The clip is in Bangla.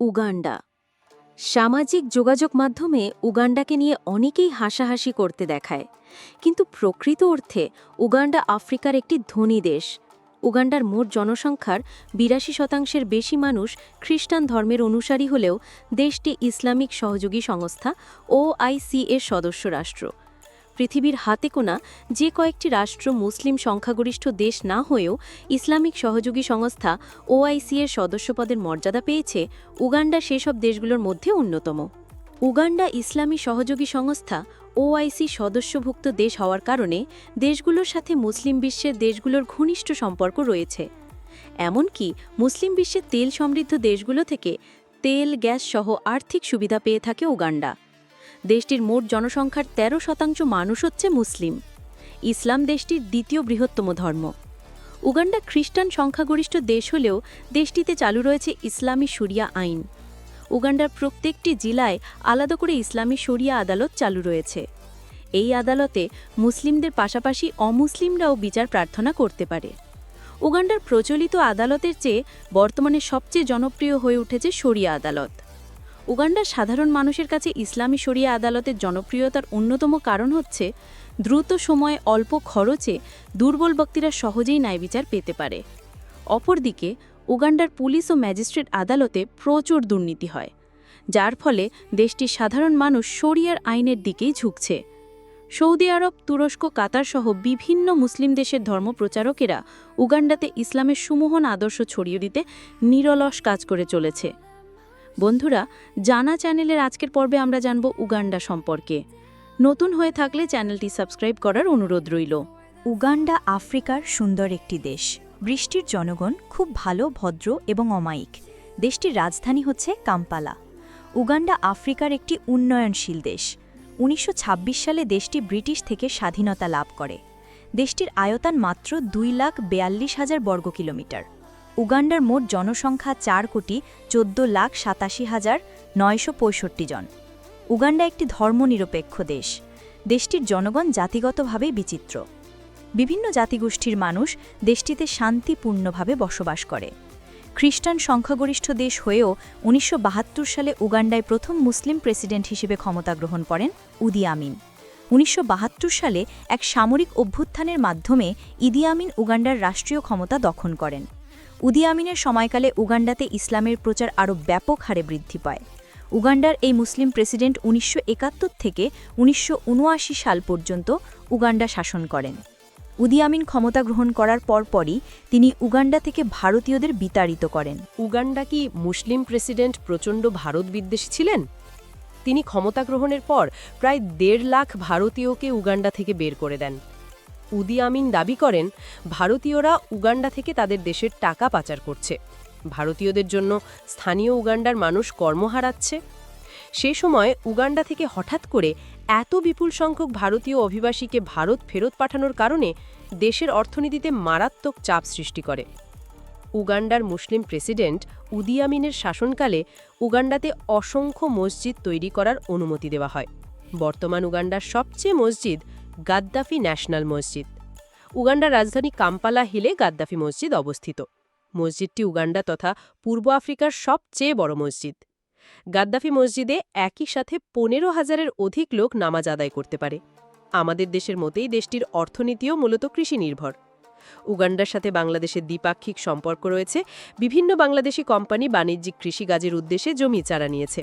উগান্ডা। সামাজিক যোগাযোগ মাধ্যমে উগান্ডাকে নিয়ে অনেকেই হাসাহাসি করতে দেখায়। কিন্তু প্রকৃত অর্থে উগান্ডা আফ্রিকার একটি ধনী দেশ। উগান্ডার মোট জনসংখ্যার বিরাশি শতাংশের বেশি মানুষ খ্রিস্টান ধর্মের অনুসারী হলেও দেশটি ইসলামিক সহযোগী সংস্থা ওআইসি এর সদস্য রাষ্ট্র। পৃথিবীর হাতে কোনা যে কয়েকটি রাষ্ট্র মুসলিম সংখ্যাগরিষ্ঠ দেশ না হয়েও ইসলামিক সহযোগী সংস্থা ওআইসি এর সদস্যপদের মর্যাদা পেয়েছে, উগান্ডা সেসব দেশগুলোর মধ্যে অন্যতম। উগান্ডা ইসলামী সহযোগী সংস্থা ওআইসি সদস্যভুক্ত দেশ হওয়ার কারণে দেশগুলোর সাথে মুসলিম বিশ্বের দেশগুলোর ঘনিষ্ঠ সম্পর্ক রয়েছে। এমনকি মুসলিম বিশ্বের তেল সমৃদ্ধ দেশগুলো থেকে তেল, গ্যাস সহ আর্থিক সুবিধা পেয়ে থাকে উগান্ডা। দেশটির মোট জনসংখ্যার ১৩ শতাংশ মানুষ হচ্ছে মুসলিম। ইসলাম দেশটির দ্বিতীয় বৃহত্তম ধর্ম। উগান্ডা খ্রিস্টান সংখ্যাগরিষ্ঠ দেশ হলেও দেশটিতে চালু রয়েছে ইসলামী শরিয়া আইন। উগান্ডার প্রত্যেকটি জেলায় আলাদা করে ইসলামী শরিয়া আদালত চালু রয়েছে। এই আদালতে মুসলিমদের পাশাপাশি অমুসলিমরাও বিচার প্রার্থনা করতে পারে। উগান্ডার প্রচলিত আদালতের চেয়ে বর্তমানে সবচেয়ে জনপ্রিয় হয়ে উঠেছে শরিয়া আদালত। উগান্ডার সাধারণ মানুষের কাছে ইসলামী শরিয়া আদালতের জনপ্রিয়তার অন্যতম কারণ হচ্ছে, দ্রুত সময়ে অল্প খরচে দুর্বল ব্যক্তিরা সহজেই ন্যায় বিচার পেতে পারে। অপরদিকে, উগান্ডার পুলিশ ও ম্যাজিস্ট্রেট আদালতে প্রচুর দুর্নীতি হয়, যার ফলে দেশটির সাধারণ মানুষ শরিয়ার আইনের দিকেই ঝুঁকছে। সৌদি আরব, তুরস্ক, কাতার সহ বিভিন্ন মুসলিম দেশের ধর্মপ্রচারকেরা উগান্ডাতে ইসলামের সুমোহন আদর্শ ছড়িয়ে দিতে নিরলস কাজ করে চলেছে। বন্ধুরা, জানা চ্যানেলের আজকের পর্বে আমরা জানব উগান্ডা সম্পর্কে। নতুন হয়ে থাকলে চ্যানেলটি সাবস্ক্রাইব করার অনুরোধ রইল। উগান্ডা আফ্রিকার সুন্দর একটি দেশ। বৃষ্টির জনগণ খুব ভালো, ভদ্র এবং অমায়িক। দেশটির রাজধানী হচ্ছে কাম্পালা। উগান্ডা আফ্রিকার একটি উন্নয়নশীল দেশ। উনিশশো ছাব্বিশ সালে দেশটি ব্রিটিশ থেকে স্বাধীনতা লাভ করে। দেশটির আয়তন মাত্র দুই লাখ বেয়াল্লিশ হাজার বর্গ কিলোমিটার উগান্ডার মোট জনসংখ্যা চার কোটি চোদ্দ লাখ সাতাশি হাজার নয়শো পঁয়ষট্টি জন। উগান্ডা একটি ধর্মনিরপেক্ষ দেশ। দেশটির জনগণ জাতিগতভাবেই বিচিত্র। বিভিন্ন জাতিগোষ্ঠীর মানুষ দেশটিতে শান্তিপূর্ণভাবে বসবাস করে। খ্রিস্টান সংখ্যাগরিষ্ঠ দেশ হয়েও উনিশশো বাহাত্তর সালে উগান্ডায় প্রথম মুসলিম প্রেসিডেন্ট হিসেবে ক্ষমতা গ্রহণ করেন উদি আমিন। উনিশশো বাহাত্তর সালে এক সামরিক অভ্যুত্থানের মাধ্যমে ইদি আমিন উগান্ডার রাষ্ট্রীয় ক্ষমতা দখল করেন। উদি আমিনের সময়কালে উগান্ডাতে ইসলামের প্রচার আরও ব্যাপক হারে বৃদ্ধি পায়। উগান্ডার এই মুসলিম প্রেসিডেন্ট উনিশশো একাত্তর থেকে উনিশশো উনআশি সাল পর্যন্ত উগান্ডা শাসন করেন। উদি আমিন ক্ষমতা গ্রহণ করার পরপরই তিনি উগান্ডা থেকে ভারতীয়দের বিতাড়িত করেন। উগান্ডা কি মুসলিম প্রেসিডেন্ট প্রচণ্ড ভারত বিদ্বেষী ছিলেন? তিনি ক্ষমতা গ্রহণের পর প্রায় দেড় লাখ ভারতীয়কে উগান্ডা থেকে বের করে দেন। উদি আমিন দাবি করেন, ভারতীয়রা উগান্ডা থেকে তাদের দেশের টাকা পাচার করছে। ভারতীয়দের জন্য স্থানীয় উগান্ডার মানুষ কর্ম হারাচ্ছে। সে সময় উগান্ডা থেকে হঠাৎ করে এত বিপুল সংখ্যক ভারতীয় অভিবাসীকে ভারত ফেরত পাঠানোর কারণে দেশের অর্থনীতিতে মারাত্মক চাপ সৃষ্টি করে। উগান্ডার মুসলিম প্রেসিডেন্ট উদি আমিনের শাসনকালে উগান্ডাতে অসংখ্য মসজিদ তৈরি করার অনুমতি দেওয়া হয়। বর্তমান উগান্ডার সবচেয়ে মসজিদ গাদ্দাফি ন্যাশনাল মসজিদ। উগান্ডার রাজধানী কাম্পালা হিলে গাদ্দাফি মসজিদ অবস্থিত। মসজিদটি উগান্ডা তথা পূর্ব আফ্রিকার সবচেয়ে বড় মসজিদ। গাদ্দাফি মসজিদে একই সাথে পনেরো হাজারের অধিক লোক নামাজ আদায় করতে পারে। আমাদের দেশের মতেই দেশটির অর্থনীতিও মূলত কৃষি নির্ভর উগান্ডার সাথে বাংলাদেশের দ্বিপাক্ষিক সম্পর্ক রয়েছে। বিভিন্ন বাংলাদেশি কোম্পানি বাণিজ্যিক কৃষিকাজের উদ্দেশ্যে জমি চারা নিয়েছে।